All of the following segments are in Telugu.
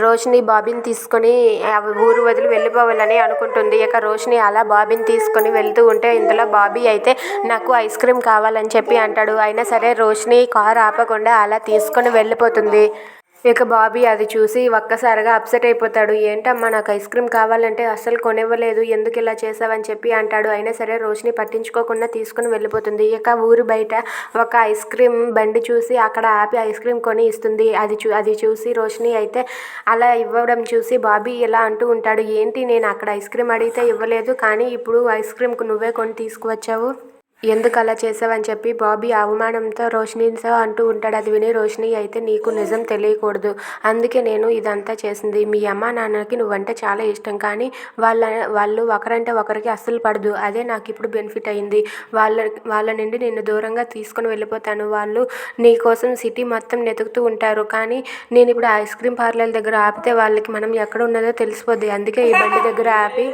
రోషిని బాబీని తీసుకొని ఊరు వదిలి వెళ్ళిపోవాలని అనుకుంటుంది. ఇక రోషిని అలా బాబీని తీసుకొని వెళ్తూ ఉంటే ఇంతలో బాబీ అయితే నాకు ఐస్ క్రీమ్ కావాలని చెప్పి అంటాడు. అయినా సరే రోషిని కారు ఆపకుండా అలా తీసుకొని వెళ్ళిపోతుంది. ఇక బాబీ అది చూసి ఒక్కసారిగా అప్సెట్ అయిపోతాడు. ఏంటమ్మా నాకు ఐస్ క్రీమ్ కావాలంటే అస్సలు కొనివ్వలేదు. ఎందుకు ఇలా చేసావని చెప్పి అంటాడు. అయినా సరే రోషిని పట్టించుకోకుండా తీసుకుని వెళ్ళిపోతుంది. ఇక ఊరు బయట ఒక ఐస్ క్రీమ్ బండి చూసి అక్కడ ఆపి ఐస్ క్రీమ్ కొని ఇస్తుంది. అది చూ అది చూసి రోషిని అయితే అలా ఇవ్వడం చూసి బాబీ ఇలా అంటూ ఉంటాడు. ఏంటి నేను అక్కడ ఐస్ క్రీమ్ అడిగితే ఇవ్వలేదు. కానీ ఇప్పుడు ఐస్ క్రీమ్కు నువ్వే కొని తీసుకువచ్చావు? ఎందుకు అలా చేసావని చెప్పి బాబీ అవమానంతో రోషినితో అంటూ ఉంటాడు. అది విని రోషిని అయితే నీకు నిజం తెలియకూడదు. అందుకే నేను ఇదంతా చేసింది. మీ అమ్మ నాన్నకి నువ్వంటే చాలా ఇష్టం. కానీ వాళ్ళ వాళ్ళు ఒకరంటే ఒకరికి అస్సలు పడదు. అదే నాకు ఇప్పుడు బెనిఫిట్ అయింది. వాళ్ళ వాళ్ళ నుండి నిన్ను దూరంగా తీసుకొని వెళ్ళిపోతాను. వాళ్ళు నీ కోసం సిటీ మొత్తం వెతుకుతూ ఉంటారు. కానీ నేను ఇప్పుడు ఐస్ క్రీమ్ పార్లర్ దగ్గర ఆపితే వాళ్ళకి మనం ఎక్కడ ఉన్నదో తెలిసిపోద్ది. అందుకే ఈ బండి దగ్గర ఆపి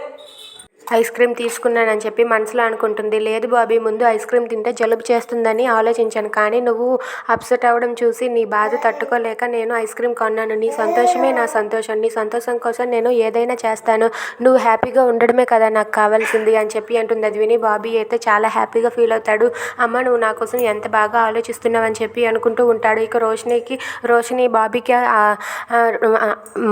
ఐస్ క్రీమ్ తీసుకున్నానని చెప్పి మనసులో అనుకుంటుంది. లేదు బాబీ ముందు ఐస్ క్రీమ్ తింటే జలుబు చేస్తుందని ఆలోచించాను. కానీ నువ్వు అప్సెట్ అవ్వడం చూసి నీ బాధ తట్టుకోలేక నేను ఐస్ క్రీమ్ కొన్నాను. నీ సంతోషమే నా సంతోషం. నీ సంతోషం కోసం నేను ఏదైనా చేస్తాను. నువ్వు హ్యాపీగా ఉండడమే కదా నాకు కావాల్సింది అని చెప్పి అంటుంది అది విని బాబీ అయితే చాలా హ్యాపీగా ఫీల్ అవుతాడు. అమ్మ నువ్వు నా కోసం ఎంత బాగా ఆలోచిస్తున్నావు అని చెప్పి అనుకుంటూ ఉంటాడు. ఇక రోషినికి రోషిని బాబీకి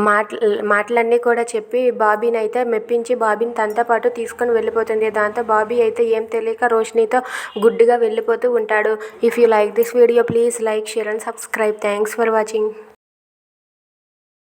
మాట మాటలన్నీ కూడా చెప్పి బాబీని అయితే మెప్పించి బాబీని తనతో పాటు తీసుకొని వెళ్ళిపోతుంది. దాంతో బాబీ అయితే ఏం తెలియక రోషినితో గుడ్డిగా వెళ్ళిపోతూ ఉంటాడు. If you like this video please like share and subscribe thanks for watching